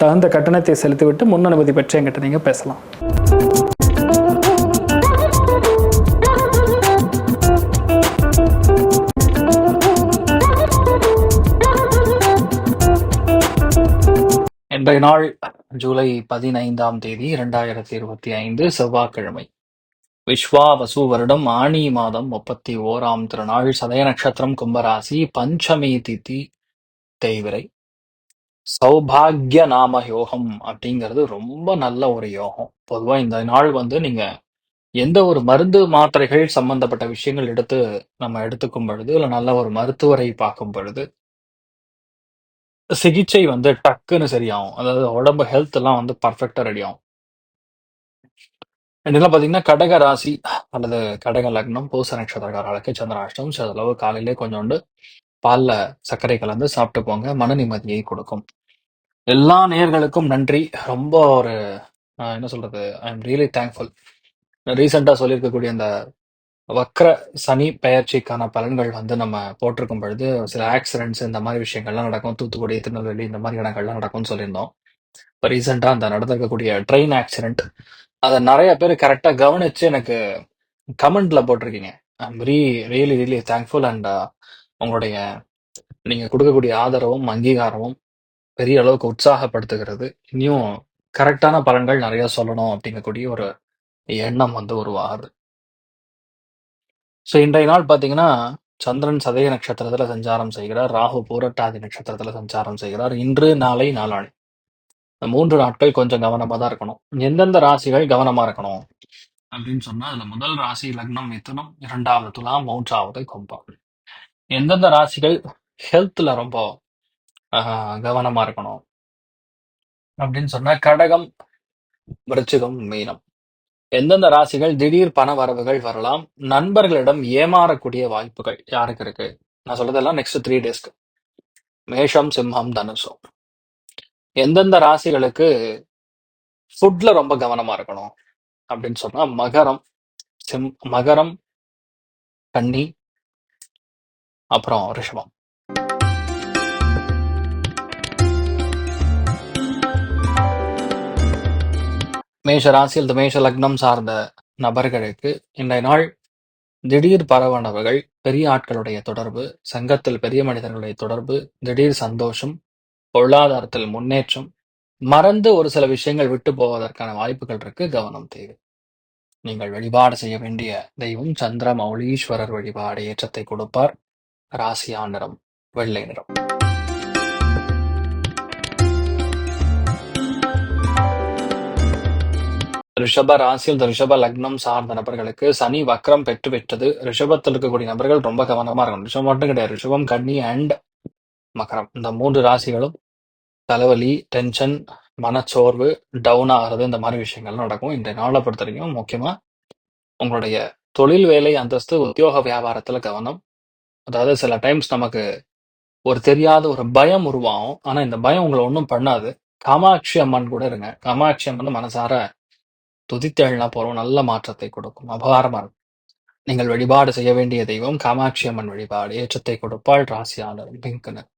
தகுந்த கட்டணத்தை செலுத்திவிட்டு முன் அனுமதி பெற்று என்கிட்ட நீங்கள் பேசலாம். இன்றைய நாள் ஜூலை பதினைந்தாம் தேதி இரண்டாயிரத்தி இருபத்தி ஐந்து செவ்வாய்க்கிழமை. விஸ்வாவசு வருடம் ஆணி மாதம் முப்பத்தி ஓராம் திருநாள் சதய நட்சத்திரம் கும்பராசி பஞ்சமி திதி தேய்விரை. சௌபாகிய நாம யோகம் அப்படிங்கிறது ரொம்ப நல்ல ஒரு யோகம். பொதுவா இந்த நாள் வந்து நீங்க எந்த ஒரு மருந்து மாத்திரைகள் சம்பந்தப்பட்ட விஷயங்கள் எடுத்து நம்ம எடுத்துக்கும் பொழுது இல்ல நல்ல ஒரு மருத்துவரை பார்க்கும் பொழுது சிகிச்சை வந்து டக்குன்னு சரியாகும். அதாவது உடம்பு ஹெல்த் எல்லாம் வந்து பர்ஃபெக்டா ரெடி ஆகும். இதெல்லாம் பாத்தீங்கன்னா கடக ராசி அல்லது கடக லக்னம் பூச நட்சத்திரக்காரர்களுக்கு சந்திராஷ்டம் சிறிதளவு காலையிலே கொஞ்சோண்டு பால்ல சர்க்கரை கலந்து சாப்பிட்டு போங்க மன நிம்மதியை கொடுக்கும். எல்லா நேயர்களுக்கும் நன்றி. ரொம்ப ஒரு என்ன சொல்றது ஐ எம் ரியலி தேங்க்ஃபுல் ரீசெண்டாக சொல்லியிருக்கக்கூடிய அந்த வக்ர சனி பெயர்ச்சிக்கான பலன்கள் வந்து நம்ம போட்டிருக்கும் பொழுது சில ஆக்சிடென்ட்ஸ் இந்த மாதிரி விஷயங்கள்லாம் நடக்கும். தூத்துக்குடி திருநெல்வேலி இந்த மாதிரி இடங்கள்லாம் நடக்கும்னு சொல்லியிருந்தோம். இப்போ ரீசெண்டாக அந்த நடந்திருக்கக்கூடிய ட்ரெயின் ஆக்சிடென்ட் அதை நிறைய பேர் கரெக்டாக கவனிச்சு எனக்கு கமெண்ட்ல போட்டிருக்கீங்க. I'm re really really thankful and உங்களுடைய நீங்க கொடுக்கக்கூடிய ஆதரவும் அங்கீகாரமும் பெரிய அளவுக்கு உற்சாகப்படுத்துகிறது. இனியும் கரெக்டான பலன்கள் நிறைய சொல்லணும் அப்படிங்கக்கூடிய ஒரு எண்ணம் வந்து உருவாகுது. ஸோ இன்றைய நாள் பார்த்தீங்கன்னா சந்திரன் சதய நட்சத்திரத்துல சஞ்சாரம் செய்கிறார். ராகு பூரட்டாதி நட்சத்திரத்துல சஞ்சாரம் செய்கிறார். இன்று நாளை நாளானை இந்த மூன்று நாட்கள் கொஞ்சம் கவனமா தான் இருக்கணும். எந்தெந்த ராசிகள் கவனமா இருக்கணும்? அப்படின்னு சொன்னா அதுல முதல் ராசி லக்னம் மிதுனம் இரண்டாவது துலாம் மூன்றாவது கும்பம். எந்தெந்த ராசிகள் ஹெல்த்ல ரொம்ப கவனமா இருக்கணும். அப்படின்னு சொன்னா கடகம் விருச்சிகம் மீனம். எந்தெந்த ராசிகள் திடீர் பண வரவுகள் வரலாம் நண்பர்களிடம் ஏமாறக்கூடிய வாய்ப்புகள் யாருக்கு இருக்கு? நான் சொல்றதெல்லாம் நெக்ஸ்ட் த்ரீ டேஸ்க்கு மேஷம் சிம்மம் தனுசம் எந்தெந்த ராசிகளுக்கு ஃபுட்ல ரொம்ப கவனமா இருக்கணும்? அப்படின்னு சொன்னா மகரம் சிம் மகரம் கன்னி அப்புறம் ரிஷபம். மேஷ ராசி அல்லது மேஷ லக்னம் சார்ந்த நபர்களுக்கு இன்றைய நாள் திடீர் பரவனவுகள் பெரிய ஆட்களுடைய தொடர்பு சங்கத்தில் பெரிய மனிதர்களுடைய தொடர்பு திடீர் சந்தோஷம் பொருளாதாரத்தில் முன்னேற்றம் மறந்து ஒரு சில விஷயங்கள் விட்டு போவதற்கான வாய்ப்புகள் இருக்கு கவனம் தேவை. நீங்கள் வழிபாடு செய்ய வேண்டிய தெய்வம் சந்திர மௌலீஸ்வரர் வழிபாடு ஏற்றத்தை கொடுப்பார். ராசியா நிறம் வெள்ளை நிறம். ரிஷப ராசியில் இந்த ரிஷப லக்னம் சார்ந்த நபர்களுக்கு சனி வக்ரம் பெற்று பெற்றது ரிஷபத்தில் இருக்கக்கூடிய நபர்கள் ரொம்ப கவனமா இருக்கணும். ரிஷபம் மட்டும் கிடையாது. ரிஷபம் கன்னி அண்ட் மகரம். இந்த மூன்று ராசிகளும் தலைவலி டென்ஷன் மனச்சோர்வு டவுன் ஆகிறது இந்த மாதிரி விஷயங்கள்லாம் நடக்கும். இந்த நாளை பொறுத்த வரைக்கும் முக்கியமா உங்களுடைய தொழில் வேலை அந்தஸ்து உத்தியோக வியாபாரத்துல கவனம். அதாவது சில டைம்ஸ் நமக்கு ஒரு தெரியாத ஒரு பயம் உருவாகும். ஆனா இந்த பயம் உங்களை ஒன்றும் பண்ணாது. காமாட்சி அம்மன் கூட இருங்க. காமாட்சி அம்மன் மனசார துதித்தெழுனா போறோம். நல்ல மாற்றத்தை கொடுக்கும். அபாரமா இருக்கும். நீங்கள் வழிபாடு செய்ய வேண்டிய தெய்வம் காமாட்சி அம்மன் வழிபாடு. ஏற்றத்தை கொடுப்பாள் ராசியாளர் பிங்கனர்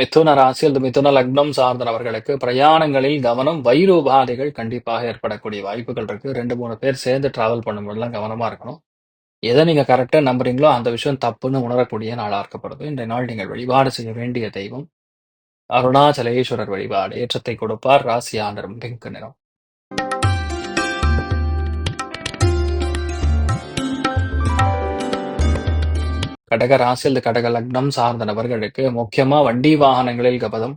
மிதுன ராசி அல்லது மிதுன லக்னம் சார்ந்தவர்களுக்கு பிரயாணங்களில் கவனம் வயிறு உபாதைகள் கண்டிப்பாக ஏற்படக்கூடிய வாய்ப்புகள் இருக்கு. ரெண்டு மூணு பேர் சேர்ந்து டிராவல் பண்ணும்போதெல்லாம் கவனமா இருக்கணும். எதை நீங்கள் கரெக்டாக நம்புறீங்களோ அந்த விஷயம் தப்புன்னு உணரக்கூடிய நாள் இருக்கப்படுது. இந்த நாள் நீங்கள் வழிபாடு செய்ய வேண்டிய தெய்வம் அருணாச்சலேஸ்வரர் வழிபாடு. ஏற்றத்தை கொடுப்பார் ராசியா ஆண்டரும் பிங்க் நிறம். கடக ராசி அல்லது கடக லக்னம் சார்ந்த நபர்களுக்கு முக்கியமா வண்டி வாகனங்களில் கபதம்.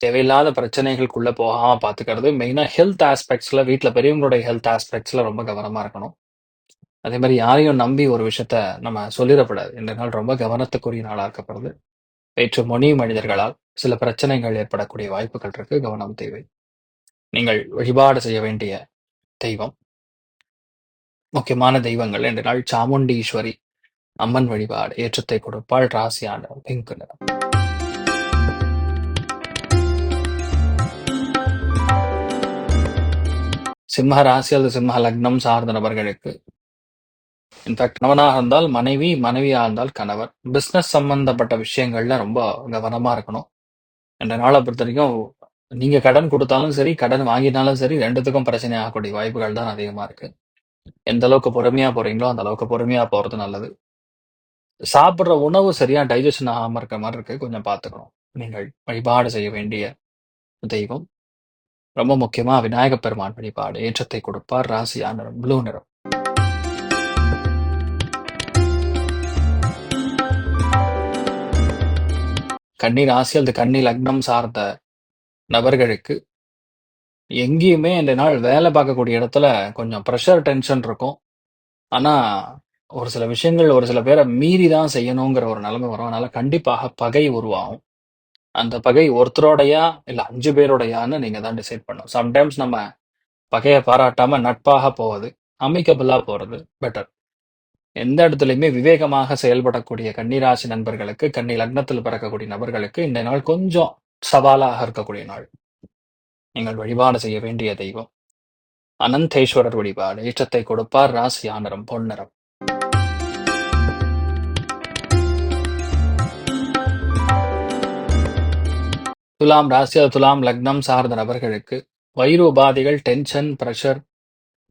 தேவையில்லாத பிரச்சனைகளுக்குள்ள போகாம பாத்துக்கிறது மெயினா ஹெல்த் ஆஸ்பெக்ட்ஸ்ல வீட்டில் பெரியவங்களுடைய ஹெல்த் ஆஸ்பெக்ட்ஸ்ல ரொம்ப கவனமா இருக்கணும். அதே மாதிரி யாரையும் நம்பி ஒரு விஷயத்த நம்ம சொல்லிடக்கூடாது. இந்த நாள் ரொம்ப கவனத்துக்குரிய நாளாக இருக்கப்படுது. வேற்று மொழி மனிதர்களால் சில பிரச்சனைகள் ஏற்படக்கூடிய வாய்ப்புகள் இருக்கு. கவனம் தேவை. நீங்கள் வழிபாடு செய்ய வேண்டிய தெய்வம். முக்கியமான தெய்வங்கள். இந்த நாள் சாமுண்டீஸ்வரி அம்மன் வழிபாடு. ஏற்றத்தை கொடுப்பாள் ராசியான பிங்க் நிறம். சிம்ம ராசி அல்லது சிம்ம லக்னம் சார்ந்த நபர்களுக்கு இன்ஃபேக்ட் கணவனாக இருந்தால் மனைவி மனைவியாக இருந்தால் கணவர். பிஸ்னஸ் சம்பந்தப்பட்ட விஷயங்கள்ல ரொம்ப கவனமா இருக்கணும். இந்த நாளை பொறுத்த வரைக்கும் நீங்க கடன் கொடுத்தாலும் சரி கடன் வாங்கினாலும் சரி ரெண்டுத்துக்கும் பிரச்சனை ஆகக்கூடிய வாய்ப்புகள் தான் அதிகமா இருக்கு. எந்த அளவுக்கு பொறுமையா போறீங்களோ அந்த அளவுக்கு பொறுமையா போறது நல்லது. சாப்பிடுற உணவு சரியா டைஜஷன் ஆகாம இருக்கிற மாதிரி இருக்கு. கொஞ்சம் பார்த்துக்கணும். நீங்கள் வழிபாடு செய்ய வேண்டிய தெய்வம். ரொம்ப முக்கியமா விநாயக பெருமான் வழிபாடு. ஏற்றத்தை கொடுப்பார். ராசியா நிறம் ப்ளூ நிறம். கன்னி ராசி அல்லது கன்னி லக்னம் சார்ந்த நபர்களுக்கு எங்கேயுமே இந்த நாள் வேலை பார்க்கக்கூடிய இடத்துல கொஞ்சம் ப்ரெஷர் டென்ஷன் இருக்கும். ஆனால் ஒரு சில விஷயங்கள் ஒரு சில பேரை மீறி தான் செய்யணுங்கிற ஒரு நிலைமை வரும். அதனால் கண்டிப்பாக பகை உருவாகும். அந்த பகை ஒருத்தரோடையா இல்லை அஞ்சு பேரோடையான்னு நீங்கள் தான் டிசைட் பண்ணணும். சம்டைம்ஸ் நம்ம பகையை பாராட்டாமல் நட்பாக போவது அமைக்கபிளாக போகிறது பெட்டர் எந்த இடத்துலையுமே விவேகமாக செயல்படக்கூடிய கன்னிராசி நண்பர்களுக்கு கன்னி லக்னத்தில் பிறக்கக்கூடிய நபர்களுக்கு இந்த நாள் கொஞ்சம் சவாலாக இருக்கக்கூடிய நாள். நீங்கள் வழிபாடு செய்ய வேண்டிய தெய்வம். அனந்தேஸ்வரர் வழிபாடு ஏற்றத்தை கொடுப்பார் ராசி ஆனரம் பொன்னரம் துலாம் ராசி துலாம் லக்னம் சார்ந்த நபர்களுக்கு வயிறு உபாதைகள் டென்ஷன் பிரஷர்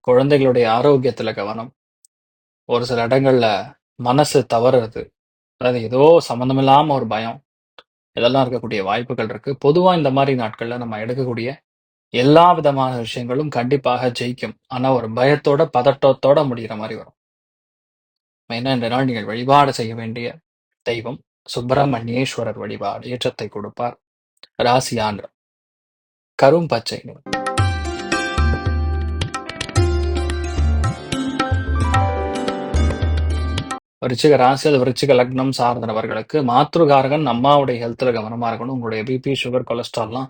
குழந்தைகளுடைய ஆரோக்கியத்துல கவனம். ஒரு சில இடங்கள்ல மனசு தவறுறது. அதாவது ஏதோ சம்மந்தமில்லாம ஒரு பயம். இதெல்லாம் இருக்கக்கூடிய வாய்ப்புகள் இருக்கு. பொதுவா இந்த மாதிரி நாட்கள்ல நம்ம எடுக்கக்கூடிய எல்லா விதமான விஷயங்களும் கண்டிப்பாக ஜெயிக்கும். ஆனா ஒரு பயத்தோட பதட்டத்தோட முடிகிற மாதிரி வரும். மெயினா இந்த நாள் நீங்கள் வழிபாடு செய்ய வேண்டிய தெய்வம் சுப்பிரமணியேஸ்வரர் வழிபாடு ஏற்றத்தை கொடுப்பார். ராசியான் கரும் பச்சை நிறம். விருச்சிக ராசி அது விருச்சிக லக்னம் சார்ந்த நபர்களுக்கு மாத்ருகாரகன் அம்மாவுடைய ஹெல்த்தில் கவனமாக இருக்கணும். உங்களுடைய பிபி சுகர் கொலஸ்ட்ரால்லாம்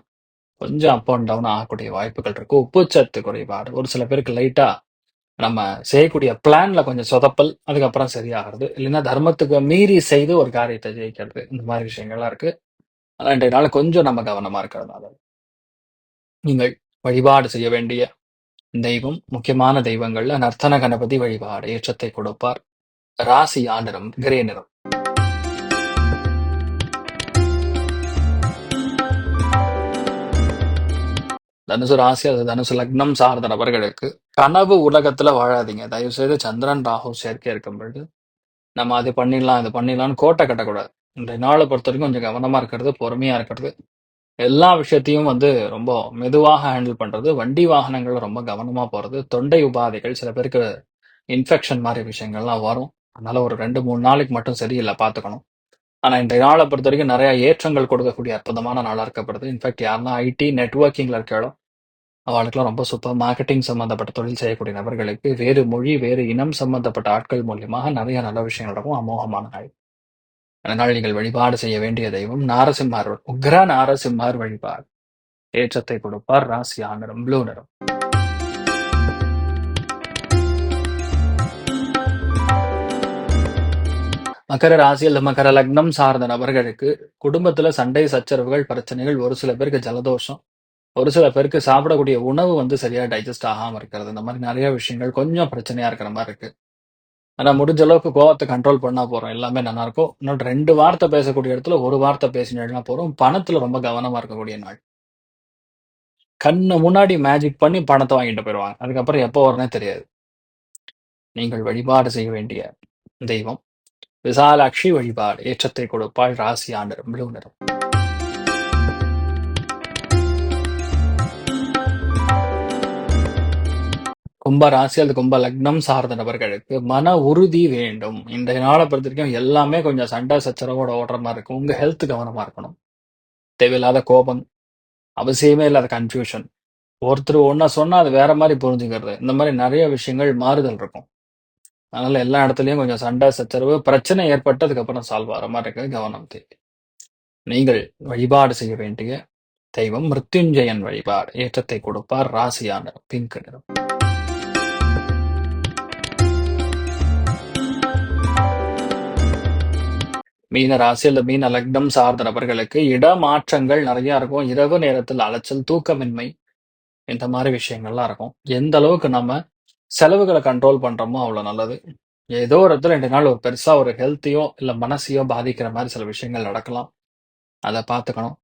கொஞ்சம் அப் அண்ட் டவுன் ஆகக்கூடிய வாய்ப்புகள் இருக்கு. உப்புச்சத்து குறைபாடு. ஒரு சில பேருக்கு லைட்டா நம்ம செய்யக்கூடிய பிளான்ல கொஞ்சம் சொதப்பல் அதுக்கப்புறம் சரியாகிறது. இல்லைன்னா தர்மத்துக்கு மீறி செய்து ஒரு காரியத்தை ஜெயிக்கிறது. இந்த மாதிரி விஷயங்கள்லாம் இருக்கு. அதான் இன்றைய நாள் கொஞ்சம் நம்ம கவனமா இருக்கிறதுனால. நீங்கள் வழிபாடு செய்ய வேண்டிய தெய்வம் முக்கியமான தெய்வங்கள்ல நர்த்தன கணபதி வழிபாடு ஏற்றத்தை கொடுப்பார். ராசி ஆண்டரம் கிரே நிறம். தனுசு ராசி அது தனுசு லக்னம் சார்ந்த நபர்களுக்கு கனவு உலகத்துல வாழாதீங்க. தயவு செய்து சந்திரன் ராகு சேர்க்கை இருக்கும் பொழுது நம்ம அது பண்ணிடலாம் இது பண்ணிடலாம்னு கோட்டை கட்டக்கூடாது. இன்றைய நாளை பொறுத்த வரைக்கும் கொஞ்சம் கவனமா இருக்கிறது பொறுமையா இருக்கிறது. எல்லா விஷயத்தையும் வந்து ரொம்ப மெதுவாக ஹேண்டில் பண்றது வண்டி வாகனங்கள் ரொம்ப கவனமா போறது தொண்டை உபாதைகள் சில பேருக்கு இன்ஃபெக்ஷன் மாதிரி விஷயங்கள்லாம் வரும். அதனால ஒரு ரெண்டு மூணு நாளைக்கு மட்டும் சரியில்லை பார்த்துக்கணும். ஆனா இன்றைய நாளை பொறுத்த வரைக்கும் நிறைய ஏற்றங்கள் கொடுக்கக்கூடிய அற்புதமான நாளா இருக்கப்படுது இன்ஃபேக்ட் யாருன்னா ஐடி நெட்ஒர்க்கிங்கில் இருக்காளோ அவளுக்குலாம் ரொம்ப சூப்பர் மார்க்கெட்டிங் சம்பந்தப்பட்ட தொழில் செய்யக்கூடிய நபர்களுக்கு வேறு மொழி வேறு இனம் சம்மந்தப்பட்ட ஆட்கள் மூலியமாக நிறைய நல்ல விஷயங்கள் நடக்கும். அமோகமான நாள். அதனால் நீங்கள் வழிபாடு செய்ய வேண்டிய தெய்வம் நாரசிம்மார். உக்ர நாரசிம்மார் வழிபாடு. ஏற்றத்தை கொடுப்பார் ராசி ஆனரம் ப்ளூ நிறம் மகர ராசி அல்லது மகர லக்னம் சார்ந்த நபர்களுக்கு குடும்பத்துல சண்டை சச்சரவுகள் பிரச்சனைகள் ஒரு சில பேருக்கு ஜலதோஷம். ஒரு சில பேருக்கு சாப்பிடக்கூடிய உணவு வந்து சரியா டைஜஸ்ட் ஆகாம இருக்கிறது. இந்த மாதிரி நிறைய விஷயங்கள் கொஞ்சம் பிரச்சனையா இருக்கிற மாதிரி இருக்கு. ஆனா முடிஞ்ச அளவுக்கு கோவத்தை கண்ட்ரோல் பண்ணா போறோம். எல்லாமே நல்லா இருக்கும். இன்னொரு ரெண்டு வார்த்தை பேசக்கூடிய இடத்துல ஒரு வார்த்தை பேசினா போறோம். பணத்துல ரொம்ப கவனமா இருக்கக்கூடிய நாள். கண்ணு முன்னாடி மேஜிக் பண்ணி பணத்தை வாங்கிட்டு போயிடுவாங்க. அதுக்கப்புறம் எப்போ வரனே தெரியாது. நீங்கள் வழிபாடு செய்ய வேண்டிய தெய்வம். விசாலாட்சி வழிபாடு ஏற்றத்தை கொடுப்பாள் ராசி ஆண்டர் ப்ளூ நிறம் கும்ப ராசி அல்லது கும்ப லக்னம் சார்ந்த நபர்களுக்கு மன உறுதி வேண்டும். இந்த நாளை பொறுத்த வரைக்கும் எல்லாமே கொஞ்சம் சண்டை சச்சரவோட ஓடுற மாதிரி இருக்கும். உங்க ஹெல்த் கவனமா இருக்கணும். தேவையில்லாத கோபம் அவசியமே இல்லாத கன்ஃபியூஷன் ஒருத்தர் ஒன்னா சொன்னா அது வேற மாதிரி புரிஞ்சுக்கிறது. இந்த மாதிரி நிறைய விஷயங்கள் மாறுதல் இருக்கும். அதனால எல்லா இடத்துலயும் கொஞ்சம் சண்டை சச்சரவு பிரச்சனை ஏற்பட்டதுக்கு அப்புறம் சால்வ் ஆகிற மாதிரி இருக்கு கவனம் தேவை. நீங்கள் வழிபாடு செய்ய வேண்டிய தெய்வம் மிருத்யுஞ்சயன் வழிபாடு. ஏற்றத்தை கொடுப்பார் ராசியான பிங்க் நிறம். மீன ராசி அல்லது மீன லக்னம் சார்ந்த நபர்களுக்கு இடமாற்றங்கள் நிறைய இருக்கும். இரவு நேரத்தில் அலைச்சல் தூக்கமின்மை இந்த மாதிரி விஷயங்கள்லாம் இருக்கும். எந்த அளவுக்கு நம்ம செலவுகளை கண்ட்ரோல் பண்றோமோ அவ்வளவு நல்லது. ஏதோ ஒரு இடத்துல ரெண்டு நாள் ஒரு பெருசா ஒரு ஹெல்த்தையோ இல்ல மனசையோ பாதிக்கிற மாதிரி சில விஷயங்கள் நடக்கலாம். அதை பார்த்துக்கணும்.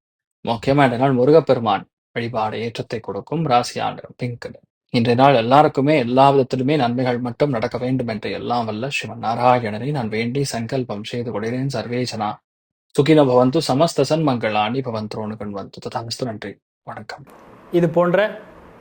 முக்கியமா ரெண்டு நாள் முருகப்பெருமான் வழிபாடு ஏற்றத்தை கொடுக்கும். ராசி ஆண்டு பிங்க் இன்றைய நாள் எல்லாருக்குமே எல்லா விதத்திலுமே நன்மைகள் மட்டும் நடக்க வேண்டும் என்று எல்லாம் வல்ல சிவன் நாராயணனை நான் வேண்டி சங்கல்பம் செய்து கொள்கிறேன். சர்வேஜனா சுகின பவந்து சமஸ்த சன்மங்களாணி பவந்தோனுகன் வந்து. ததாமஸ்து நன்றி. வணக்கம். இது போன்ற